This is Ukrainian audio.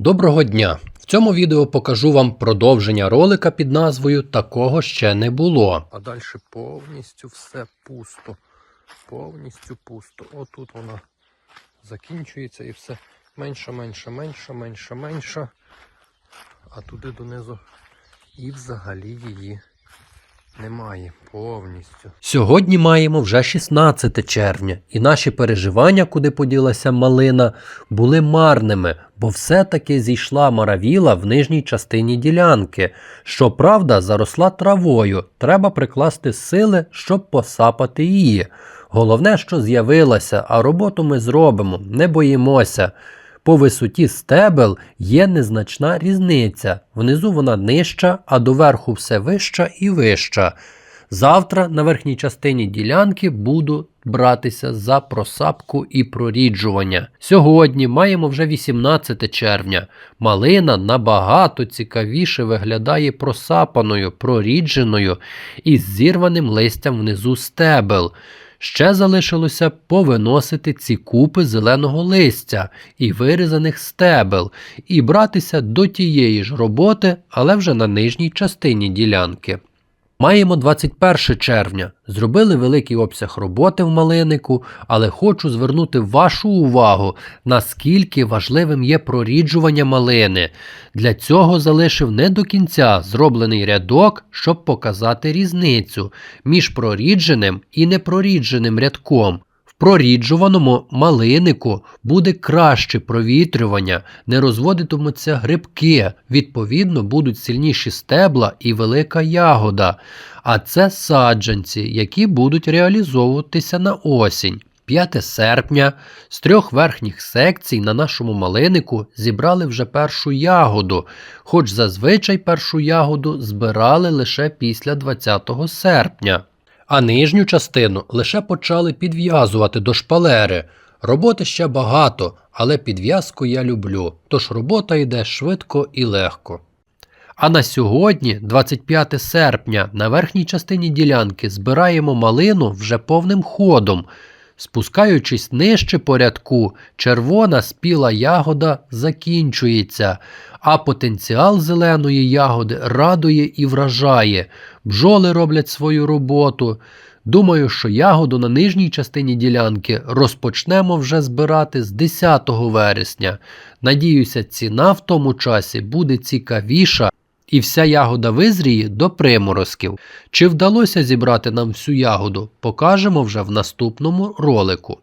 Доброго дня! В цьому відео покажу вам продовження ролика під назвою Такого ще не було. А далі повністю все пусто. Повністю пусто. Отут вона закінчується і все менше, менше, менше, менше, менше. А туди донизу і взагалі її немає повністю. Сьогодні маємо вже 16 червня, і наші переживання, куди поділася малина, були марними, бо все-таки зійшла маравіла в нижній частині ділянки. Щоправда, заросла травою. Треба прикласти сили, щоб посапати її. Головне, що з'явилася, а роботу ми зробимо, не боїмося. По висоті стебел є незначна різниця. Внизу вона нижча, а доверху все вища і вища. Завтра на верхній частині ділянки буду братися за просапку і проріджування. Сьогодні маємо вже 18 червня. Малина набагато цікавіше виглядає просапаною, прорідженою і з зірваним листям внизу стебел. Ще залишилося повиносити ці купи зеленого листя і вирізаних стебел, і братися до тієї ж роботи, але вже на нижній частині ділянки. Маємо 21 червня. Зробили великий обсяг роботи в малинику, але хочу звернути вашу увагу, наскільки важливим є проріджування малини. Для цього залишив не до кінця зроблений рядок, щоб показати різницю між прорідженим і непрорідженим рядком. Проріджуваному малинику буде краще провітрювання, не розводитимуться грибки, відповідно будуть сильніші стебла і велика ягода. А це саджанці, які будуть реалізовуватися на осінь. 5 серпня з трьох верхніх секцій на нашому малинику зібрали вже першу ягоду, хоч зазвичай першу ягоду збирали лише після 20 серпня. А нижню частину лише почали підв'язувати до шпалери. Роботи ще багато, але підв'язку я люблю, тож робота йде швидко і легко. А на сьогодні, 25 серпня, на верхній частині ділянки збираємо малину вже повним ходом. Спускаючись нижче по рядку, червона спіла ягода закінчується, а потенціал зеленої ягоди радує і вражає. Бджоли роблять свою роботу. Думаю, що ягоду на нижній частині ділянки розпочнемо вже збирати з 10 вересня. Надіюся, ціна в тому часі буде цікавіша і вся ягода визріє до приморозків. Чи вдалося зібрати нам всю ягоду, покажемо вже в наступному ролику.